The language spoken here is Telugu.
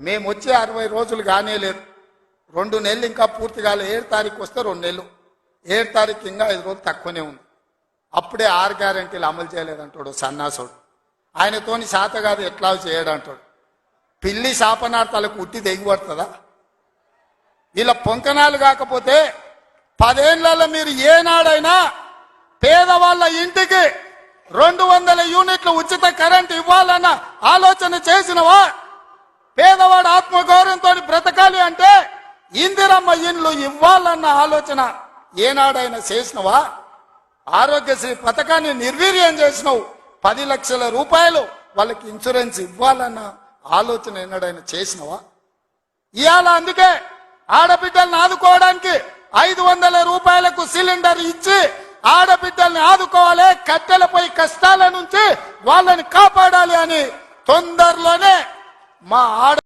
మేము వచ్చే అరవై రోజులు కానే లేదు. రెండు నెలలు ఇంకా పూర్తి కాలే. ఏడు తారీఖు వస్తే రెండు నెలలు. ఏడు తారీఖు ఇంకా ఐదు రోజులు తక్కువనే ఉంది. అప్పుడే ఆరు గ్యారంటీలు అమలు చేయలేదంటాడు సన్నాసుడు. ఆయనతోని శాత కాదు ఎట్లా చేయడంటాడు. పిల్లి శాపనార్థాలకు ఉట్టి దిగుపడుతుందా వీళ్ళ పొంకనాలు కాకపోతే పదేళ్ళలో మీరు ఏనాడైనా పేదవాళ్ళ ఇంటికి రెండు వందల యూనిట్లు ఉచిత కరెంట్ ఇవ్వాలన్న ఆలోచన చేసినవా? ఆత్మగౌరవంతో బ్రతకాలి అంటే ఇందిరమ్మ ఇండ్లు ఇవ్వాలన్న ఆలోచన ఏనాడైనా చేసినవా? ఆరోగ్యశ్రీ పథకాన్ని నిర్వీర్యం చేసినావు. పది లక్షల రూపాయలు వాళ్ళకి ఇన్సూరెన్స్ ఇవ్వాలన్న ఆలోచన ఎన్నడైనా చేసినవా? ఇవాళ అందుకే ఆడబిడ్డల్ని ఆదుకోవడానికి ఐదు వందల రూపాయలకు సిలిండర్ ఇచ్చి ఆడబిడ్డల్ని ఆదుకోవాలి కట్టెలపై కష్టాల నుంచి వాళ్ళని కాపాడాలి అని తొందరలోనే మా ఆడ